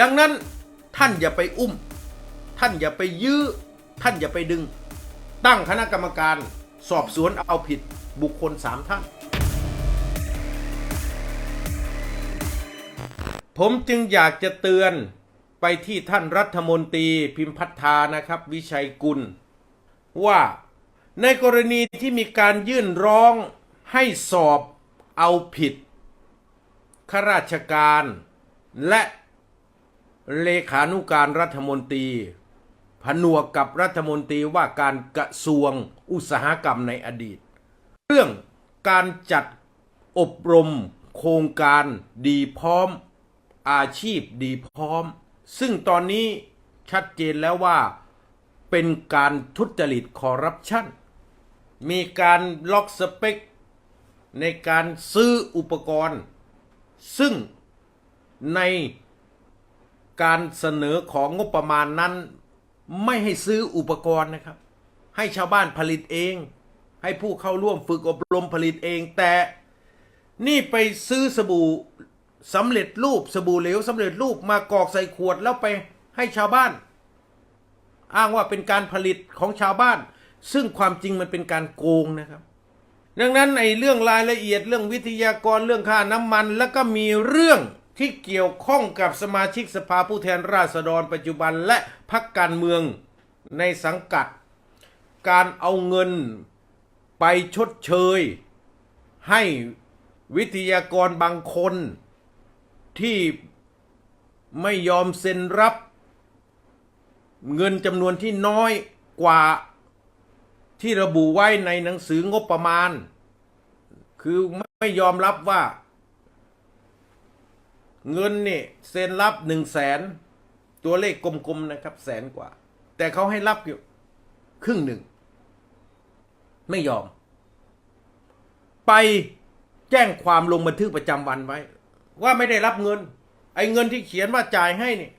ดังนั้นท่านอย่าไปอุ้ม ท่านอย่าไปยื้อ ท่านอย่าไปดึง ตั้งคณะกรรมการสอบสวนเอาผิดบุคคลสามท่าน ผมจึงอยากจะเตือนไปที่ท่านรัฐมนตรีพิมพัฒธานะครับ วิชัยกุล ว่าในกรณีที่มีการยื่นร้องให้สอบเอาผิดข้าราชการและ เลขานุการรัฐมนตรี ผนวกกับรัฐมนตรีว่าการกระทรวงอุตสาหกรรมในอดีต เรื่องการจัดอบรมโครงการดีพร้อม อาชีพดีพร้อม ซึ่งตอนนี้ชัดเจนแล้วว่าเป็นการทุจริตคอร์รัปชันมีการล็อกสเปค ในการซื้ออุปกรณ์ ซึ่งใน การเสนอของงบประมาณนั้นไม่ให้ซื้ออุปกรณ์นะครับ ให้ชาวบ้านผลิตเอง ให้ผู้เข้าร่วมฝึกอบรมผลิตเอง แต่นี่ไปซื้อสบู่สำเร็จรูปสบู่เหลวสำเร็จรูปมากรอกใส่ขวดแล้วไปให้ชาวบ้าน อ้างว่าเป็นการผลิตของชาวบ้าน ซึ่งความจริงมันเป็นการโกงนะครับ ดังนั้นในเรื่องรายละเอียดเรื่องวิทยากรเรื่องค่าน้ำมัน แล้วก็มีเรื่อง ที่เกี่ยวข้องกับสมาชิกสภาผู้แทนราษฎรปัจจุบันและพักการเมืองในสังกัด การเอาเงินไปชดเชย ให้วิทยากรบางคนที่ไม่ยอมเซ็นรับ เงินจำนวนที่น้อยกว่าที่ระบุไว้ในหนังสืองบประมาณ คือไม่ยอมรับว่า เงินนี่เซ็นรับหนึ่งแสนตัวเลขกลมๆนะครับ แสนกว่า แต่เขาให้รับอยู่ครึ่งหนึ่ง ไม่ยอม ไปแจ้งความลงบันทึกประจำวันไว้ ว่าไม่ได้รับเงิน ไอ้เงินที่เขียนว่าจ่ายให้นี่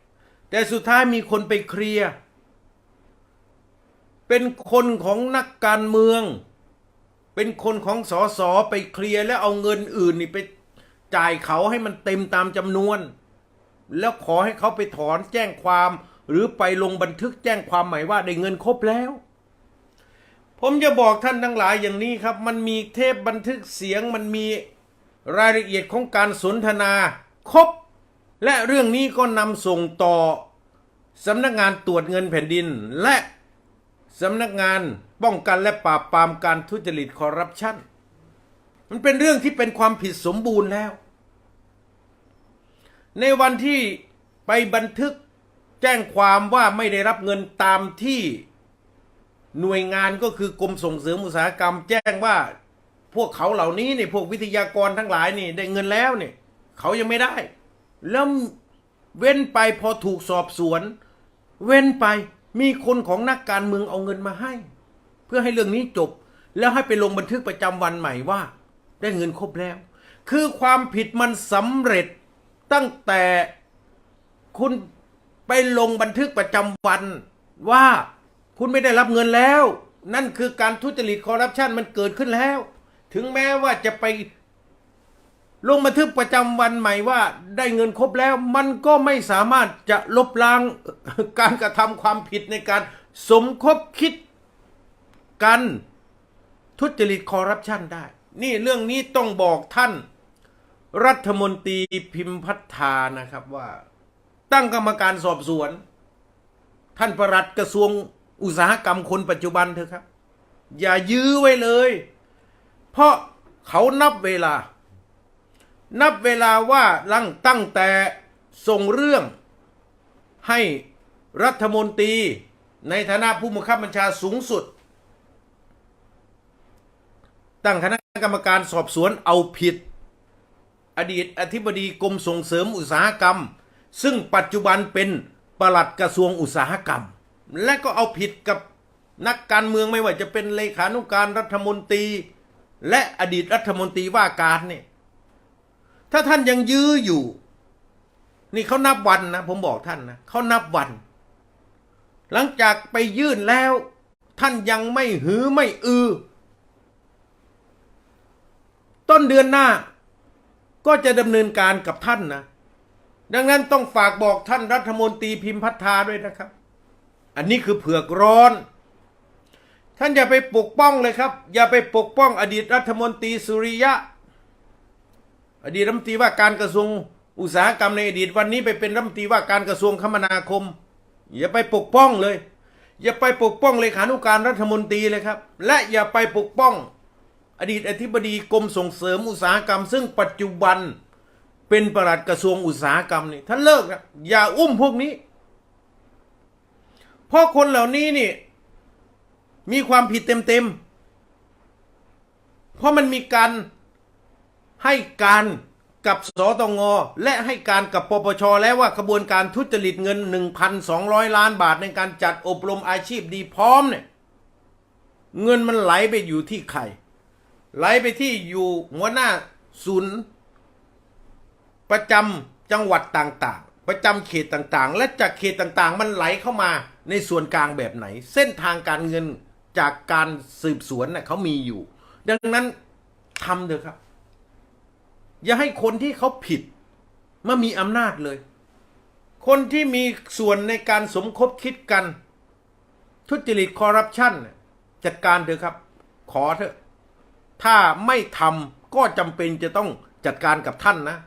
แต่สุดท้ายมีคนไปเคลียร์เป็นคนของนักการเมือง เป็นคนของสอสอไปเคลียร์แล้วเอาเงินอื่นนี่ไป จ่ายเขาให้มันเต็มตามจำนวน แล้วขอให้เขาไปถอนแจ้งความ หรือไปลงบันทึกแจ้งความหมายว่าได้เงินครบแล้ว ผมจะบอกท่านทั้งหลายอย่างนี้ครับ มันมีเทปบันทึกเสียงมันมีรายละเอียดของการสนทนาครบ และเรื่องนี้ก็นำส่งต่อสำนักงานตรวจเงินแผ่นดิน และสำนักงานป้องกันและปราบปรามการทุจริตคอร์รัปชันมันเป็นเรื่องที่เป็นความผิดสมบูรณ์แล้ว ในวันที่ไปบันทึกแจ้งความว่าไม่ได้รับเงินตามที่หน่วยงานก็คือกรมส่งเสริมอุตสาหกรรม แจ้งว่าพวกเขาเหล่านี้เนี่ยพวกวิทยากรทั้งหลายนี่ได้เงินแล้วเนี่ยเขายังไม่ได้ แล้วเว้นไปพอถูกสอบสวน เว้นไปมีคนของนักการเมืองเอาเงินมาให้ เพื่อให้เรื่องนี้จบ แล้วให้ไปลงบันทึกประจำวันใหม่ว่า ได้เงินครบแล้ว คือความผิดมันสำเร็จ ตั้งแต่คุณไปลงบันทึกประจำวันว่าคุณไม่ได้รับเงินแล้ว นั่นคือการทุจริตคอร์รัปชันมันเกิดขึ้นแล้ว ถึงแม้ว่าจะไปลงบันทึกประจำวันใหม่ว่าได้เงินครบแล้ว มันก็ไม่สามารถจะลบล้างการกระทำความผิดในการสมคบคิดกันทุจริตคอร์รัปชันได้ นี่เรื่องนี้ต้องบอกท่าน รัฐมนตรีพิมพัฒานะครับว่า ตั้งกรรมการสอบสวน ท่านประหลัดกระทรวงอุตสาหกรรมคนปัจจุบันเถอะครับ อย่ายื้อไว้เลย เพราะเขานับเวลา นับเวลาว่าลังตั้งแต่ส่งเรื่องให้รัฐมนตรีในฐานะผู้บังคับบัญชาสูงสุด ตั้งคณะกรรมการสอบสวนเอาผิด อดีตอธิบดีกรมส่งเสริมอุตสาหกรรม ซึ่งปัจจุบันเป็นปลัดกระทรวงอุตสาหกรรม และก็เอาผิดกับนักการเมืองไม่ว่าจะเป็นเลขานุการรัฐมนตรี และอดีตรัฐมนตรีว่าการเนี่ยถ้าท่านยังยื้ออยู่ นี่เขานับวันนะผมบอกท่านนะเขานับวัน หลังจากไปยื่นแล้ว ท่านยังไม่หือไม่อือ ต้นเดือนหน้า ก็จะดำเนินการกับท่านนะ ดังนั้นต้องฝากบอกท่านรัฐมนตรีพิมพัฒนาด้วยนะครับ อันนี้คือเผือกร้อน ท่านอย่าไปปกป้องเลยครับ อย่าไปปกป้องอดีตรัฐมนตรีสุริยะ อดีตรัฐมนตรีว่าการกระทรวงอุตสาหกรรมในอดีตวันนี้ไปเป็นรัฐมนตรีว่าการกระทรวงคมนาคม อย่าไปปกป้องเลย อย่าไปปกป้องเลขานุการรัฐมนตรีเลยครับ และอย่าไปปกป้อง อดีตอธิบดีกรมส่งเสริมอุตสาหกรรม ซึ่งปัจจุบันเป็นประหลัดกระทรวงอุตสาหกรรมนี่ท่านเลิกนะอย่าอุ้มพวกนี้ เพราะคนเหล่านี้นี่ มีความผิดเต็มๆ เพราะมันมีการให้การกับสตงและให้การกับปปชแล้วว่ากระบวนการทุจริตเงิน 1,200 ล้านบาทในการจัดอบรมอาชีพดีพร้อมเนี่ยเงินมันไหลไปอยู่ที่ใคร ไหลไปที่อยู่หัวหน้าศูนย์ ประจำจังหวัดต่างๆ ประจำเขตต่างๆ และจากเขตต่างๆ มันไหลเข้ามาในส่วนกลางแบบไหน เส้นทางการเงินจากการสืบสวนน่ะเขามีอยู่ ดังนั้นทำเถอะครับ อย่าให้คนที่เขาผิดมามีอำนาจเลย คนที่มีส่วนในการสมคบคิดกัน ทุจริตคอร์รัปชันจัดการเถอะครับ ขอเถอะ ถ้าไม่ทำก็จำเป็นจะต้องจัดการกับท่านนะ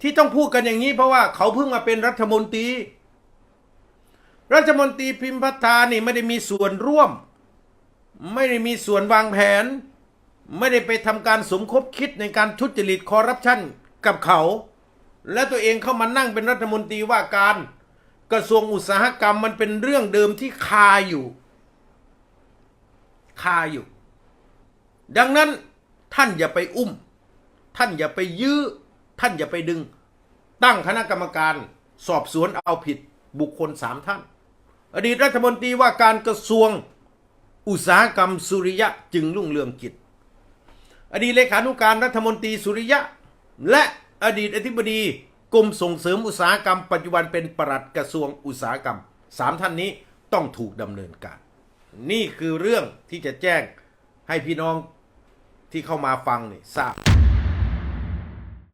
ที่ต้องพูดกันอย่างนี้เพราะว่าเขาเพิ่งมาเป็นรัฐมนตรี รัฐมนตรีพิมพัฒนานี่ไม่ได้มีส่วนร่วม ไม่ได้มีส่วนวางแผน ไม่ได้ไปทำการสมคบคิดในการทุจริตคอร์รัปชันกับเขา และตัวเองเข้ามานั่งเป็นรัฐมนตรีว่าการกระทรวงอุตสาหกรรมมันเป็นเรื่องเดิมที่คาอยู่ คาอยู่ ดังนั้นท่านอย่าไปอุ้ม ท่านอย่าไปยื้อ ท่านอย่าไปดึง ตั้งคณะกรรมการสอบสวนเอาผิดบุคคลสามท่าน อดีตรัฐมนตรีว่าการกระทรวงอุตสาหกรรมสุริยะจึงรุ่งเรืองกิจ อดีตเลขานุการรัฐมนตรีสุริยะ และอดีตอธิบดีกรมส่งเสริมอุตสาหกรรม ปัจจุบันเป็นปลัดกระทรวงอุตสาหกรรมสามท่านนี้ต้องถูกดำเนินการ นี่คือเรื่องที่จะแจ้งให้พี่น้อง ที่เข้ามาฟังนี่ทราบ